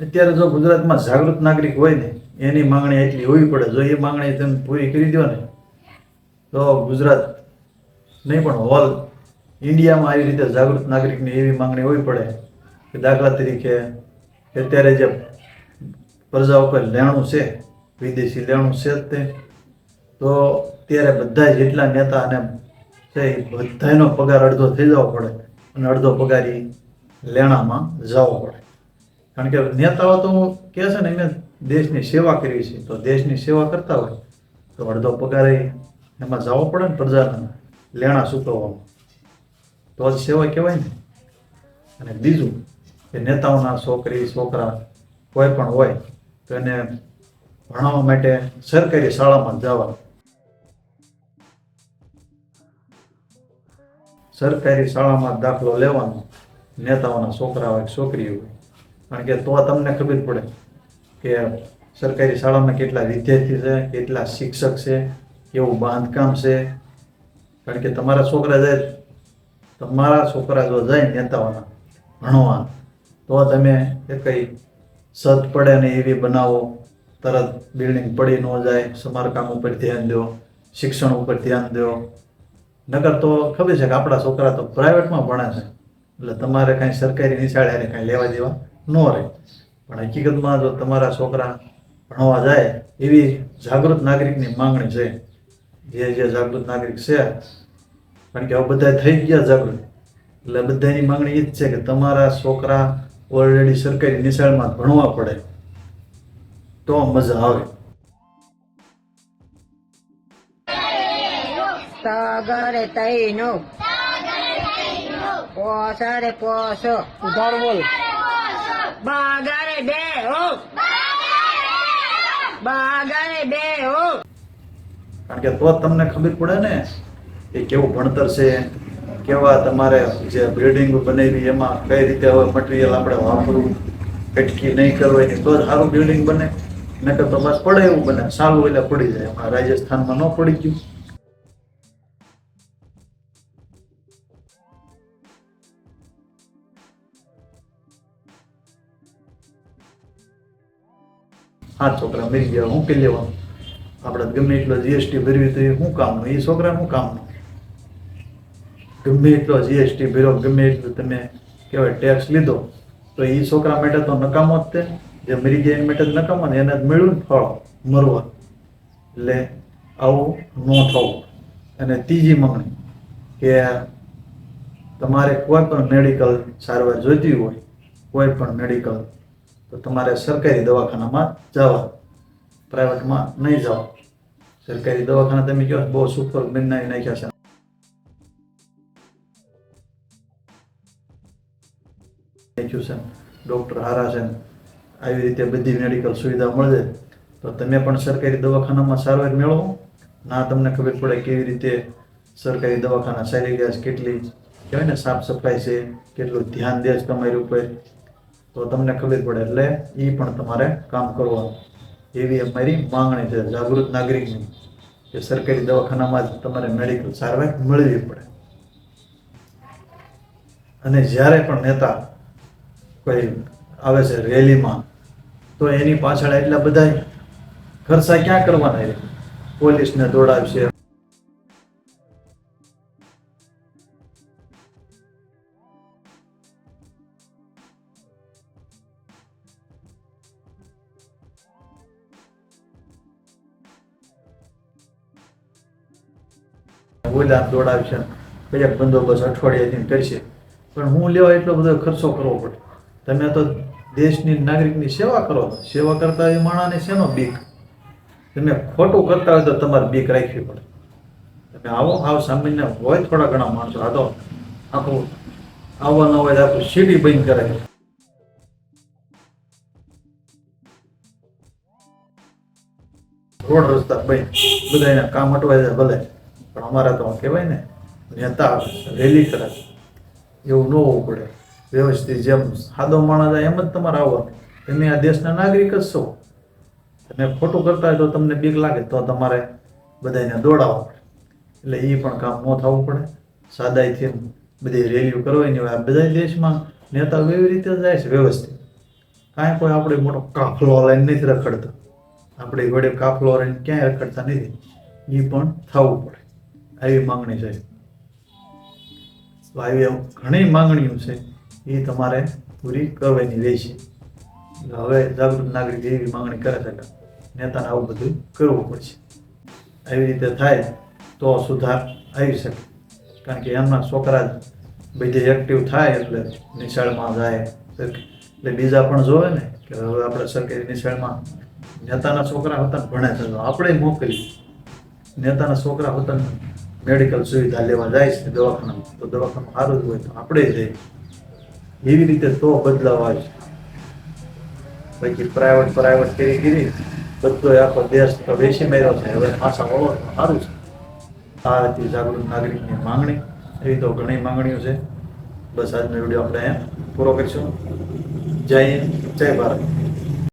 અત્યારે જો ગુજરાતમાં જાગૃત નાગરિક હોય ને, એની માંગણી એટલી હોવી પડે. જો એ માંગણી તમે પૂરી કરી દો ને, તો ગુજરાત નહીં પણ હોલ ઇન્ડિયામાં આવી રીતે જાગૃત નાગરિકની એવી માંગણી હોવી પડે કે દાખલા તરીકે અત્યારે જે પ્રજા ઉપર લેણું છે, વિદેશી લેણું છે તે, તો ત્યારે બધા જેટલા નેતા અને છે એ બધાનો પગાર અડધો થઈ જવો પડે અને અડધો પગાર એ લેણામાં જવો પડે. કારણ કે નેતાઓ તો કહે છે ને મેં દેશની સેવા કરવી છે. તો દેશની સેવા કરતા હોય તો અડધો પગાર એમાં જવો પડે ને પ્રજાને લેણા સૂકવવામાં. તો જ સેવા કહેવાય ને. અને બીજું કે નેતાઓના છોકરી, છોકરા કોઈ પણ હોય તો એને ભણાવવા માટે સરકારી શાળામાં જવા સરકારી શાળામાં દાખલો લેવાનો. નેતાઓના છોકરા હોય છોકરી હોય. કારણ કે તો તમને ખબર પડે કે સરકારી શાળામાં કેટલા વિદ્યાર્થી છે, કેટલા શિક્ષક છે, કેવું બાંધકામ છે. કારણ કે તમારા છોકરા જાય તમારા છોકરા જો જાય નેતાઓના ભણવા, તો તમે એ કંઈ સત પડે ને એવી બનાવો. તરત બિલ્ડિંગ પડી ન જાય, સમારકામ ઉપર ધ્યાન દો, શિક્ષણ ઉપર ધ્યાન દો. નકર તો ખબર છે કે આપણા છોકરા તો પ્રાઇવેટમાં ભણે છે. એટલે તમારે કાંઈ સરકારી નિશાળે કાંઈ લેવા દેવા ન રહે. પણ હકીકતમાં જો તમારા છોકરા ભણવા જાય એવી જાગૃત નાગરિકની માંગણી છે. જે જે જાગૃત નાગરિક છે કારણ કે હવે બધા થઈ ગયા જાગૃત. એટલે બધાની માંગણી એ જ છે કે તમારા છોકરા ઓલરેડી સરકારી નિશાળમાં ભણવા પડે. તો મજા આવે. તગરે તૈનો. પોસરે પોસો. ઉધાર બોલ. બાગરે બે હો. બાગારે બે હો. કારણ કે તો તમને ખબર પડે ને કે કેવું ભણતર છે, કેવા તમારે જે બિલ્ડિંગ બનાવી એમાં કઈ રીતે હવે મટીરિયલ આપણે વાપરવું, કટકી નહીં કરવાની, તો જ સારું બિલ્ડિંગ બને. નકર તો બસ પડે એવું બને. સારું એટલે પડી જાય. રાજસ્થાનમાં ન પડી ગયું. હા છોકરા મરી ગયા, હું કે લેવાનું? આપણે ગમે એટલો જીએસટી ભરવી તો એ શું કામનું એ છોકરા શું કામનું ગમે એટલો જીએસટી ભર્યો, ગમે એટલું તમે કહેવાય ટેક્સ લીધો, તો એ છોકરા માટે તો નકામો જ તે. જે મરી ગયા એના માટે જ નકામો ને એને જ મળ્યું ફળ, મરવા. એટલે આવું ન થવું. અને ત્રીજી માંગણી, કે તમારે કોઈ પણ મેડિકલ સારવાર જોઈતી હોય, કોઈ પણ મેડિકલ તો તમારે સરકારી દવાખાનામાં જવા, પ્રાઇવેટમાં નહીં જાઓ સરકારી દવાખાના તમે કહો, બહુ સુપર બનાવી નાખ્યા છે. ડૉક્ટર હારા છે આવી રીતે બધી મેડિકલ સુવિધા મળે. તો તમે પણ સરકારી દવાખાનામાં સારવાર મેળવો. ના તમને ખબર પડે કેવી રીતે સરકારી દવાખાના સારી ગયા કેટલી કહેવાય ને, સાફ સફાઈ છે, કેટલું ધ્યાન દે છે તમારી ઉપર. તો તમને ખબર પડે એટલે એ પણ તમારે કામ કરવાનું. એવી અમારી માંગણી છે જાગૃત નાગરિકની કે સરકારી દવાખાનામાં જ તમારે મેડિકલ સારવાર મળવી પડે. અને જ્યારે પણ નેતા કોઈ આવે છે રેલીમાં, તો એની પાછળ એટલા બધા ખર્ચા ક્યાં કરવાના પોલીસને દોડાવશે. ઓલા દોડાવશે કયા બંદોબસ્ત અઠવાડિયાથી કરશે. પણ હું લેવા એટલો બધો ખર્ચો કરવો પડે. તમે તો દેશની નાગરિકની સેવા કરો. સેવા કરતા એ માણસને શેનો બીક? તમે ખોટું કરતા હોય તો તમારે બીક રાખવી પડે. તમે આવો, આવ સામાન્ય હોય થોડા ઘણા માણસો. આ તો આખું આવવા ન હોય આખું સીડી બંધ કરાય રોડ રસ્તા બંધ. બધા એના કામ અટવાય ભલે. પણ અમારા તો કહેવાય ને, નેતા રેલી કરે. એવું ન હોવું પડે. વ્યવસ્થિત જેમ સાદો માણસ જાય એમ જ તમારે આવવાનું. તમે આ દેશના નાગરિક જ છો. તમે ખોટું કરતા હોય તો તમને બીક લાગે તો તમારે બધાને દોડાવવા પડે. એટલે એ પણ કામ ન થવું પડે. સાદાઈથી બધી રેલીઓ કરવાની હોય. બધા દેશમાં નેતાઓ એવી રીતે જાય છે વ્યવસ્થિત. કાંઈ કોઈ આપણે મોટો કાફલો લઈને નથી રખડતા. આપણે વડે કાફલો લઈને ક્યાંય રખડતા નથી. એ પણ થવું પડે. આવી માંગણી છે. તો આવી ઘણી માંગણીઓ છે, એ તમારે પૂરી કરવાની રહેશે. હવે જાગૃત નાગરિક એવી માંગણી કરે છે નેતાને આવું બધું કરવું પડશે. આવી રીતે થાય તો સુધાર આવી શકે. કારણ કે એમના છોકરા બધે એક્ટિવ થાય એટલે નિશાળમાં જાય. એટલે બીજા પણ જોવે ને કે હવે આપણે સરકારી નિશાળમાં નેતાના છોકરા હતા ભણે છે. આપણે મોકલી નેતાના છોકરા હતા મેડિકલ સુવિધા લેવા જાય છે, દવાખાનામાં. તો દવાખાનું સારું જ હોય તો આપણે જઈએ એવી રીતે તો બદલાવ આવે છે પછી પ્રાઇવેટ પ્રાઇવેટ કરી કરી બધો આખો દેશ તો વેચી મેળ્યો છે. હવે પાછા વળો સારું છે. આ હતી જાગૃત નાગરિકની માંગણી. એવી તો ઘણી માંગણીઓ છે. બસ આજનો વીડિયો આપણે પૂરો કરીશું. જય જય ભારત.